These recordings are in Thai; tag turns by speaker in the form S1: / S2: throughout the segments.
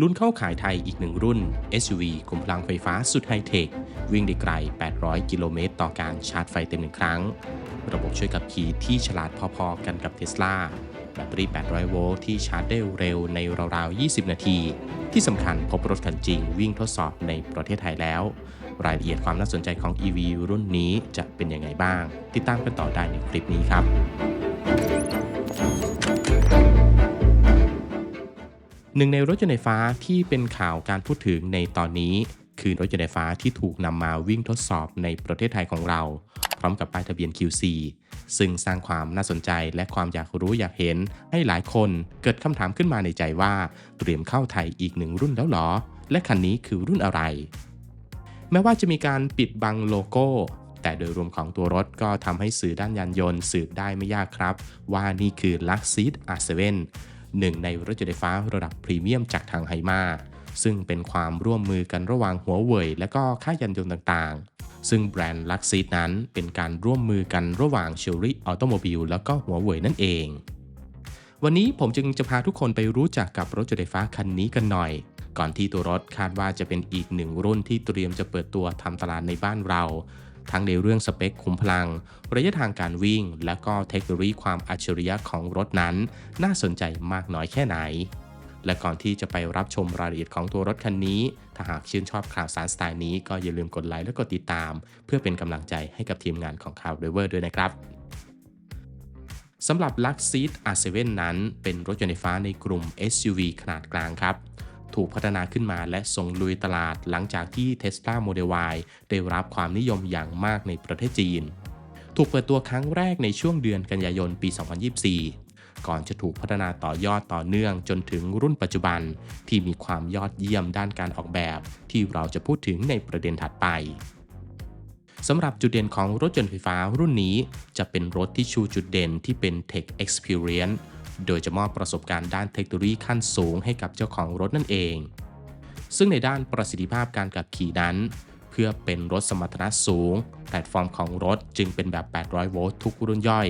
S1: ลุ้นเข้าขายไทยอีกหนึ่งรุ่น SUV คุมพลังไฟฟ้าสุดไฮเทค วิ่งได้ไกล 800 กิโลเมตรต่อการชาร์จไฟเต็มหนึ่งครั้ง ระบบช่วยขับขี่ที่ฉลาดพอๆกันกับเท s l a แบตเตอรี่ 800 โวลต์ที่ชาร์จได้เร็วในราวๆ 20 นาที ที่สำคัญพบรถคันจริงวิ่งทดสอบในประเทศไทยแล้ว รายละเอียดความน่าสนใจของ EV รุ่นนี้จะเป็นยังไงบ้าง ติดตามกันต่อได้ในคลิปนี้ครับ หนึ่งในรถยนต์ไฟฟ้าที่เป็นข่าวการพูดถึงในตอนนี้ คือรถยนต์ไฟฟ้าที่ถูกนำมาวิ่งทดสอบในประเทศไทยของเรา พร้อมกับป้ายทะเบียน QC ซึ่งสร้างความน่าสนใจและความอยากรู้อยากเห็น ให้หลายคนเกิดคำถามขึ้นมาในใจว่าเตรียมเข้าไทยอีกหนึ่งรุ่นแล้วหรอ และคันนี้คือรุ่นอะไร แม้ว่าจะมีการปิดบังโลโก้แต่โดยรวมของตัวรถก็ทำให้สื่อด้านยานยนต์สืบได้ไม่ยากครับ ว่านี่คือ Luxeed R7 หนึ่งในรถยนต์ไฟฟ้าระดับพรีเมียมจากทางไฮมาซึ่งเป็นความร่วมมือกันระหว่างหัวเว่ยและก็ค่ายยานยนต์ต่างๆ ซึ่งแบรนด์ Luxeed นั้นเป็นการร่วมมือกันระหว่าง Chery Automobile แล้วก็หัวเว่ยนั่นเอง วันนี้ผมจึงจะพาทุกคนไปรู้จักกับรถยนต์ไฟฟ้าคันนี้กันหน่อย ก่อนที่ตัวรถคาดว่าจะเป็นอีกหนึ่งรุ่นที่เตรียมจะเปิดตัวทำตลาดในบ้านเรา ทั้งในเรื่องสเปคคุมพลัง ระยะทางการวิ่ง และก็เทคโนโลยีความอัจฉริยะของรถนั้น น่าสนใจมากน้อยแค่ไหน และก่อนที่จะไปรับชมรายละเอียดของตัวรถคันนี้ ถ้าหากชื่นชอบข่าวสารสไตล์นี้ก็อย่าลืมกดไลค์และกดติดตาม เพื่อเป็นกำลังใจให้กับทีมงานของข่าวเดเวอร์ด้วยนะครับสำหรับ Luxeed R7 นั้น เป็นรถยนต์ไฟฟ้าในกลุ่ม SUV ขนาดกลางครับ ถูกพัฒนาขึ้นมาและส่งลุยตลาดหลังจากที่ Tesla Model Y ได้รับความนิยมอย่างมากในประเทศจีน ถูกเปิดตัวครั้งแรกในช่วงเดือนกันยายนปี 2024 ก่อนจะถูกพัฒนาต่อยอดต่อเนื่องจนถึงรุ่นปัจจุบัน ที่มีความยอดเยี่ยมด้านการออกแบบ ที่เราจะพูดถึงในประเด็นถัดไปสำหรับจุดเด่นของรถยนต์ไฟฟ้ารุ่นนี้ จะเป็นรถที่ชูจุดเด่นที่เป็น Tech Experience โดยจะมอบประสบการณ์ด้านเทคโนโลยีขั้นสูงให้กับเจ้าของรถนั่นเอง ซึ่งในด้านประสิทธิภาพการขับขี่นั้น เพื่อเป็นรถสมรรถนะสูง แพลตฟอร์มของรถจึงเป็นแบบ 800 โวลต์ทุกรุ่นย่อย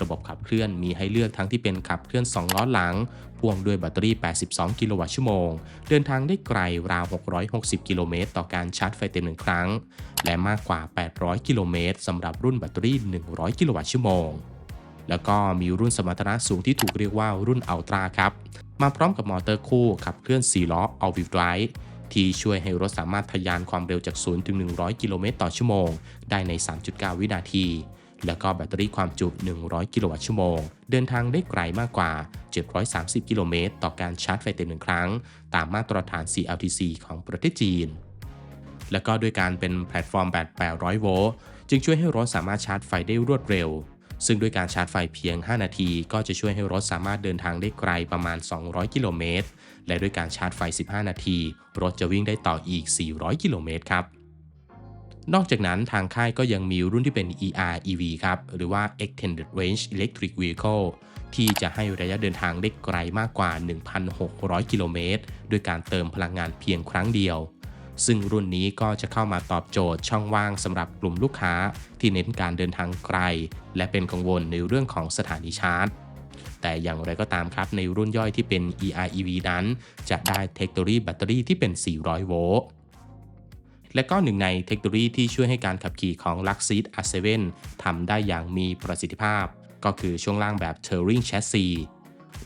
S1: ระบบขับเคลื่อนมีให้เลือกทั้งที่เป็นขับเคลื่อน 2 ล้อหลัง พ่วงด้วยแบตเตอรี่ 82 กิโลวัตต์ชั่วโมง เดินทางได้ไกลราว 660 กิโลเมตรต่อการชาร์จไฟเต็มหนึ่งครั้ง และมากกว่า 800 กิโลเมตรสำหรับรุ่นแบตเตอรี่ 100 กิโลวัตต์ชั่วโมง แล้วก็มีรุ่นสมรรถนะสูงที่ถูกเรียกว่ารุ่นอัลตร้าครับ มาพร้อมกับมอเตอร์คู่ขับเคลื่อน 4 ล้อ All Wheel Drive ที่ช่วยให้รถสามารถทะยานความเร็วจาก 0 ถึง 100 กิโลเมตรต่อชั่วโมง ได้ใน 3.9 วินาที แล้วก็แบตเตอรี่ความจุ 100 กิโลวัตต์ชั่วโมง เดินทางได้ไกลมากกว่า 730 กิโลเมตร ต่อการชาร์จไฟเต็มหนึ่งครั้ง ตามมาตรฐาน CLTC ของประเทศจีน และก็ด้วยการเป็นแพลตฟอร์มแบต800 โวลต์ จึงช่วยให้รถสามารถชาร์จไฟได้รวดเร็ว ซึ่งด้วยการชาร์จไฟเพียง 5 นาที ก็จะช่วยให้รถสามารถเดินทางได้ไกลประมาณ 200 กิโลเมตร และด้วยการชาร์จไฟ 15 นาที รถจะวิ่งได้ต่ออีก 400 กิโลเมตรครับ นอกจากนั้นทางค่ายก็ยังมีรุ่นที่เป็น ER EV ครับ หรือว่า Extended Range Electric Vehicle ที่จะให้ระยะเดินทางได้ไกลมากกว่า 1,600 กิโลเมตร ด้วยการเติมพลังงานเพียงครั้งเดียว ซึ่งรุ่นนี้ก็จะเข้ามาตอบโจทย์ช่องว่างสำหรับกลุ่มลูกค้า ที่เน้นการเดินทางไกล และเป็นกังวลในเรื่องของสถานีชาร์จ แต่อย่างไรก็ตามครับในรุ่นย่อยที่เป็น EREV นั้น จะได้เทคโนโลยีแบตเตอรี่ที่เป็น 400 โวลต์และก็หนึ่งในเทคโนโลยีที่ช่วยให้การขับขี่ของ Luxeed R7 ทำได้อย่างมีประสิทธิภาพ ก็คือช่วงล่างแบบ Touring Chassis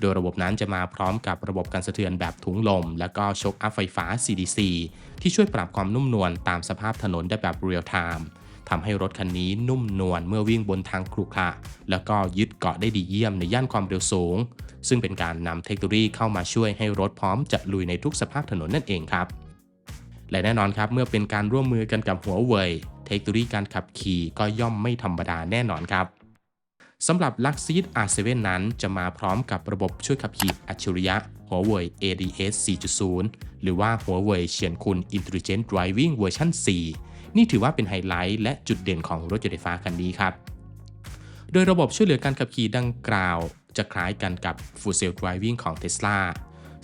S1: โดยระบบนั้นจะมาพร้อมกับระบบการสะเทือนแบบถุงลม และก็โชคอัพไฟฟ้า CDC ที่ช่วยปรับความนุ่มนวลตามสภาพถนนได้แบบเรียลไทม์ทำให้รถคันนี้นุ่มนวลเมื่อวิ่งบนทางครุขระแล้วก็ยึดเกาะได้ดีเยี่ยมในย่านความเร็วสูง ซึ่งเป็นการนำเทคโนโลยีเข้ามาช่วยให้รถพร้อมจะลุยในทุกสภาพถนนนั่นเองครับและแน่นอนครับเมื่อเป็นการร่วมมือกันกับหัวเว่ยเทคโนโลยีการขับขี่ก็ย่อมไม่ธรรมดาแน่นอนครับ สำหรับ Luxeed R7 นั้นจะมาพร้อมกับระบบช่วยขับขี่อัจฉริยะหัวเว่ย ADS 4.0 หรือว่าหัวเว่ยเฉียนคุณ Intelligent Driving เวอร์ชัน4นี่ถือว่าเป็นไฮไลท์และจุดเด่นของรถยนต์ไฟฟ้าคันนี้ครับ โดยระบบช่วยเหลือการขับขี่ดังกล่าว จะคล้ายกันกับ Full Self Driving ของ Tesla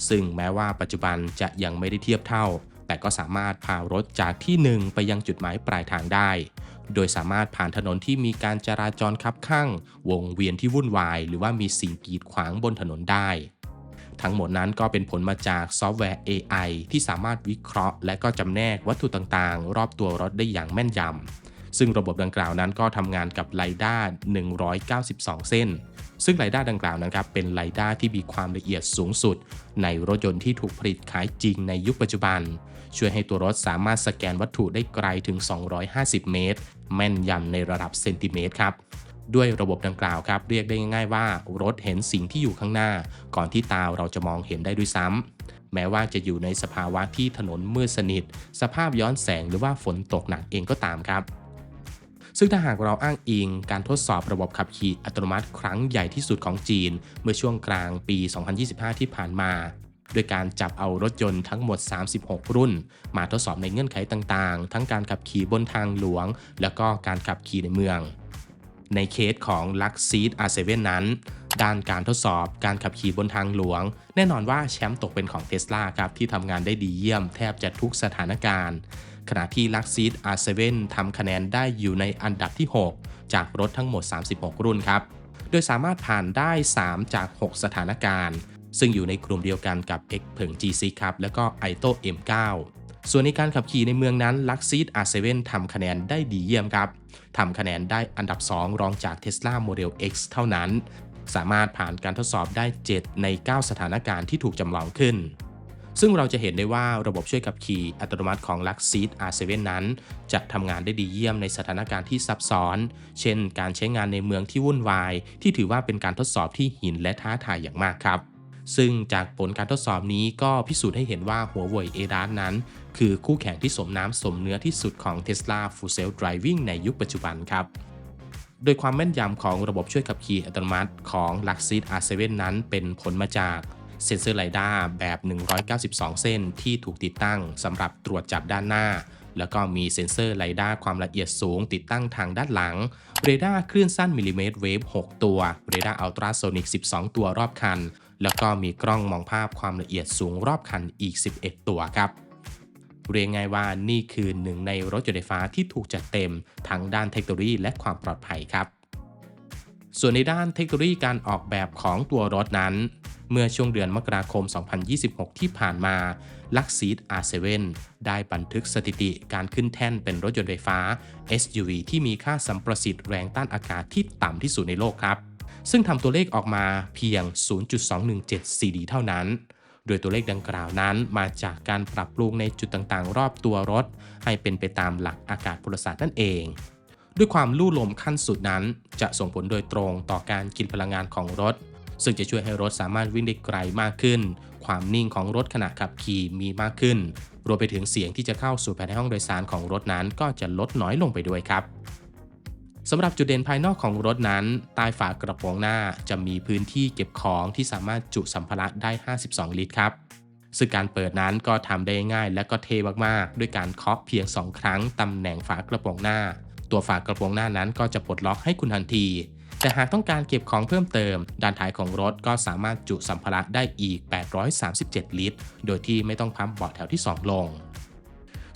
S1: ซึ่งแม้ว่าปัจจุบันจะยังไม่ได้เทียบเท่า แต่ก็สามารถพารถจากที่หนึ่งไปยังจุดหมายปลายทางได้ โดยสามารถผ่านถนนที่มีการจราจรคับข้าง วงเวียนที่วุ่นวาย หรือว่ามีสิ่งกีดขวางบนถนนได้ ทั้งหมดนั้นก็เป็นผลมาจากซอฟต์แวร์ AI ที่สามารถวิเคราะห์ และก็จำแนกวัตถุต่างๆ รอบตัวรถได้อย่างแม่นยำ ซึ่งระบบดังกล่าวนั้นก็ทำงานกับไลด้า192 เส้นซึ่งไลด้าดังกล่าวนะครับเป็นไลด้าที่มีความละเอียดสูงสุด ในรถยนต์ที่ถูกผลิตขายจริงในยุคปัจจุบัน ช่วยให้ตัวรถสามารถสแกนวัตถุได้ไกลถึง 250 เมตร แม่นยำในระดับเซนติเมตรครับด้วยระบบดังกล่าวครับ เรียกได้ง่ายๆว่ารถเห็นสิ่งที่อยู่ข้างหน้า ก่อนที่ตาเราจะมองเห็นได้ด้วยซ้ำแม้ว่าจะอยู่ในสภาวะที่ถนนมืดสนิท สภาพย้อนแสงหรือว่าฝนตกหนักเองก็ตามครับ ซึ่งถ้าหากเราอ้างอิงการทดสอบระบบขับขี่อัตโนมัติครั้งใหญ่ที่สุดของจีน เมื่อช่วงกลางปี 2025 ที่ผ่านมา ด้วยการจับเอารถยนต์ทั้งหมด 36 รุ่น มาทดสอบในเงื่อนไขต่างๆ ทั้งการขับขี่บนทางหลวง แล้วก็การขับขี่ในเมือง ในเคสของ l u x s e e d R7 นั้น ด้านการทดสอบการขับขี่บนทางหลวง แน่นอนว่าแชมป์ตกเป็นของ Tesla ครับที่ทำงานได้ดีเยี่ยมแทบจะทุกสถานการณ์ขณะที่ l u x s e e d R7 ทำคะแนนได้อยู่ในอันดับที่ 6 จากรถทั้งหมด 36 รุ่นครับ โดยสามารถผ่านได้ 3 จาก 6 สถานการณ์ ซึ่งอยู่ในกลุ่มเดียวกันกับ X เผิง G6 ครับแล้วก็ i t o M9 ส่วนในการขับขี่ในเมืองนั้น l u x s e e d R7 ทำคะแนนได้ดีเยี่ยมครับทำคะแนนได้อันดับ 2 รองจาก Tesla Model X เท่านั้น สามารถผ่านการทดสอบได้ 7 ใน 9 สถานการณ์ที่ถูกจำลองขึ้น ซึ่งเราจะเห็นได้ว่าระบบช่วยขับขี่อัตโนมัติของ l u x s e e d R7 นั้น จะทำงานได้ดีเยี่ยมในสถานการณ์ที่ซับซ้อน เช่น การใช้งานในเมืองที่วุ่นวาย ที่ถือว่าเป็นการทดสอบที่หินและท้าทายอย่างมากครับ ซึ่งจากผลการทดสอบนี้ก็พิสูจน์ให้เห็นว่าหัวเว่ย ADAS นั้น คือคู่แข่งที่สมน้ำสมเนื้อที่สุดของ Tesla Full Self Driving ในยุคปัจจุบันครับโดยความแม่นยำของระบบช่วยขับขี่อัตโนมัติของ l u x e e d R7 นั้นเป็นผลมาจากเซ็นเซอร์ไลด้าแบบ 192 เส้นที่ถูกติดตั้งสำหรับตรวจจับด้านหน้า แล้วก็มีเซ็นเซอร์ไลด้าความละเอียดสูงติดตั้งทางด้านหลัง เรดาร์คลื่นสั้นมิลลิเมตรเวฟ 6 ตัว เรดาร์อัลตราโซนิก 12 ตัวรอบคันแล้วก็มีกล้องมองภาพความละเอียดสูงรอบคันอีก 11 ตัวครับ เรียกง่ายว่านี่คือหนึ่งในรถยนต์ไฟฟ้าที่ถูกจัดเต็มทั้งด้านเทคโนโลยีและความปลอดภัยครับ ส่วนในด้านเทคโนโลยีการออกแบบของตัวรถนั้น เมื่อช่วงเดือนมกราคม 2026 ที่ผ่านมา l u x e e d R7 ได้บันทึกสถิติการขึ้นแท่นเป็นรถยนต์ไฟฟ้า SUV ที่มีค่าสัมประสิทธิ์แรงต้านอากาศที่ต่ำที่สุดในโลกครับ ซึ่งทำตัวเลขออกมาเพียง 0.217 CD เท่านั้น โดยตัวเลขดังกล่าวนั้นมาจากการปรับปรุงในจุดต่างๆ รอบตัวรถ ให้เป็นไปตามหลักอากาศพลศาสตร์นั่นเอง ด้วยความลู่ลมขั้นสุดนั้น จะส่งผลโดยตรงต่อการกินพลังงานของรถ ซึ่งจะช่วยให้รถสามารถวิ่งได้ไกลมากขึ้น ความนิ่งของรถขณะขับขี่มีมากขึ้น รวมไปถึงเสียงที่จะเข้าสู่ภายในห้องโดยสารของรถนั้น ก็จะลดน้อยลงไปด้วยครับ สำหรับจุดเด่นภายนอกของรถนั้น ใต้ฝากระโปรงหน้าจะมีพื้นที่เก็บของที่สามารถจุสัมภาระได้ 52 ลิตรครับ ซึ่งการเปิดนั้นก็ทำได้ง่ายและก็เทมากๆ ด้วยการเคาะเพียง 2 ครั้งตำแหน่งฝากระโปรงหน้า ตัวฝากระโปรงหน้านั้นก็จะปลดล็อกให้คุณทันที แต่หากต้องการเก็บของเพิ่มเติม ด้านท้ายของรถก็สามารถจุสัมภาระได้อีก 837 ลิตร โดยที่ไม่ต้องพับเบาะแถวที่ 2 ลง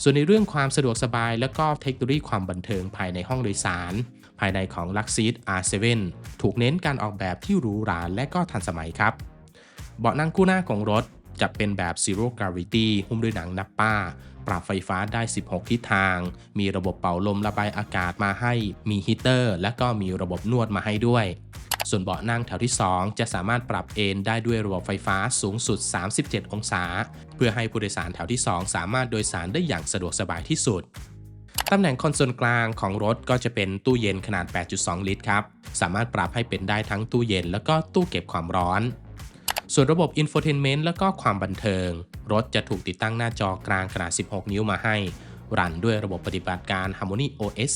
S1: ส่วนในเรื่องความสะดวกสบายและก็เทคโนโลยีความบันเทิงภายในห้องโดยสาร ภายในของ l u x e e d R7 ถูกเน้นการออกแบบที่หรูหราและก็ทันสมัยครับ เบาะนั่งคู่หน้าของรถจะเป็นแบบ Zero Gravity หุ้มด้วยหนังนับป้า ปรับไฟฟ้าได้ 16 ทิศทาง มีระบบเป่าลมระบายอากาศมาให้ มีฮีเตอร์ และก็มีระบบนวดมาให้ด้วย ส่วนเบาะนั่งแถวที่ 2 จะสามารถปรับเอนได้ด้วยระบบไฟฟ้าสูงสุด 37 องศา เพื่อให้ผู้โดยสารแถวที่ 2 สามารถโดยสารได้อย่างสะดวกสบายที่สุด ตำแหน่งคอนโซลกลางของรถก็จะเป็นตู้เย็นขนาด 8.2 ลิตรครับ สามารถปรับให้เป็นได้ทั้งตู้เย็น แล้วก็ตู้เก็บความร้อน ส่วนระบบ Infotainment แล้วก็ความบันเทิง รถจะถูกติดตั้งหน้าจอกลางขนาด 16 นิ้วมาให้ รันด้วยระบบปฏิบัติการ Harmony OS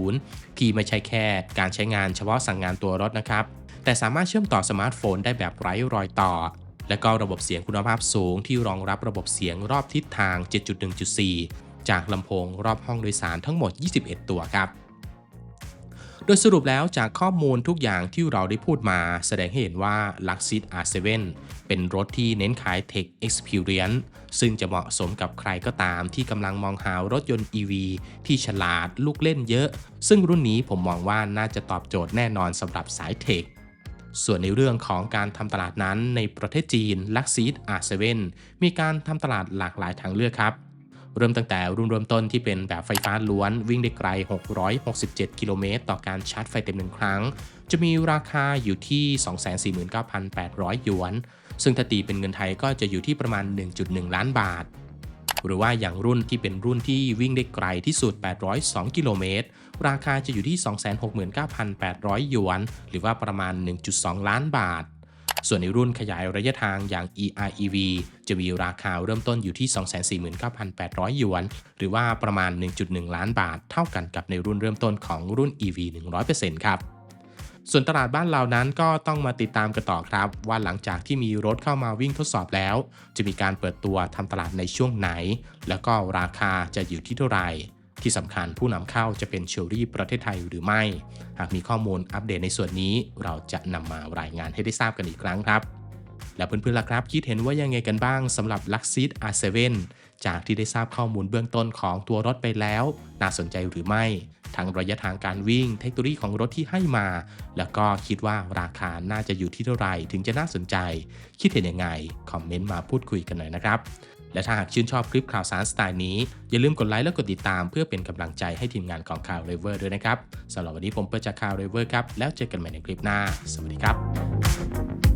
S1: 4.0 ที่ไม่ใช่แค่การใช้งานเฉพาะสั่งงานตัวรถนะครับ แต่สามารถเชื่อมต่อสมาร์ทโฟนได้แบบไร้รอยต่อ และก็ระบบเสียงคุณภาพสูงที่รองรับระบบเสียงรอบทิศทาง 7.1.4 จากลำโพงรอบห้องโดยสารทั้งหมด 21 ตัวครับ โดยสรุปแล้วจากข้อมูลทุกอย่างที่เราได้พูดมา แสดงให้เห็นว่า l u x e e d R7 เป็นรถที่เน้นขาย Tech Experience ซึ่งจะเหมาะสมกับใครก็ตามที่กำลังมองหารถยนต์ EV ที่ฉลาดลูกเล่นเยอะ ซึ่งรุ่นนี้ผมมองว่าน่าจะตอบโจทย์แน่นอนสำหรับสายเทคส่วนในเรื่องของการทำตลาดนั้นในประเทศจีนลักซีดอาเซเว่นมีการทำตลาดหลากหลายทางเลือกครับ เริ่มตั้งแต่รุ่นเริ่มต้นที่เป็นแบบไฟฟ้าล้วนวิ่งได้ไกล 667 กิโลเมตรต่อการชาร์จไฟเต็มหนึ่งครั้ง จะมีราคาอยู่ที่ 249,800 หยวน ซึ่งถ้าตีเป็นเงินไทยก็จะอยู่ที่ประมาณ 1.1 ล้านบาท หรือว่าอย่างรุ่นที่เป็นรุ่นที่วิ่งได้ไกลที่สุด 802 กิโลเมตร ราคาจะอยู่ที่ 269,800 หยวน หรือว่าประมาณ 1.2 ล้านบาท ส่วนในรุ่นขยายระยะทางอย่าง EREV จะมีราคาเริ่มต้นอยู่ที่ 249,800 หยวน หรือว่าประมาณ 1.1 ล้านบาท เท่ากันกับในรุ่นเริ่มต้นของรุ่น EV 100%ครับส่วนตลาดบ้านเรานั้นก็ต้องมาติดตามกันต่อครับ ว่าหลังจากที่มีรถเข้ามาวิ่งทดสอบแล้ว จะมีการเปิดตัวทำตลาดในช่วงไหน แล้วก็ราคาจะอยู่ที่เท่าไหร่ ที่สำคัญผู้นำเข้าจะเป็นเชอรี่ประเทศไทยหรือไม่ หากมีข้อมูลอัปเดตในส่วนนี้ เราจะนำมารายงานให้ได้ทราบกันอีกครั้งครับ แล้วเพื่อนๆล่ะครับ คิดเห็นว่ายังไงกันบ้างสำหรับ l u x ซีด R7 จากที่ได้ทราบข้อมูลเบื้องต้นของตัวรถไปแล้ว น่าสนใจหรือไม่ ทั้งระยะทางการวิ่งเทคโนโลยีของรถที่ให้มา แล้วก็คิดว่าราคาน่าจะอยู่ที่เท่าไหร่ถึงจะน่าสนใจ คิดเห็นยังไงคอมเมนต์มาพูดคุยกันหน่อยนะครับ และถ้าหากชื่นชอบคลิปข่าวสารสไตล์นี้ อย่าลืมกดไลค์และกดติดตามเพื่อเป็นกำลังใจให้ทีมงานของข่าวเรเวอร์ด้วยนะครับสำหรับวันนี้ผมเปิดจากข่าวเรเวอร์ครับแล้วเจอกันใหม่ในคลิปหน้า สวัสดีครับ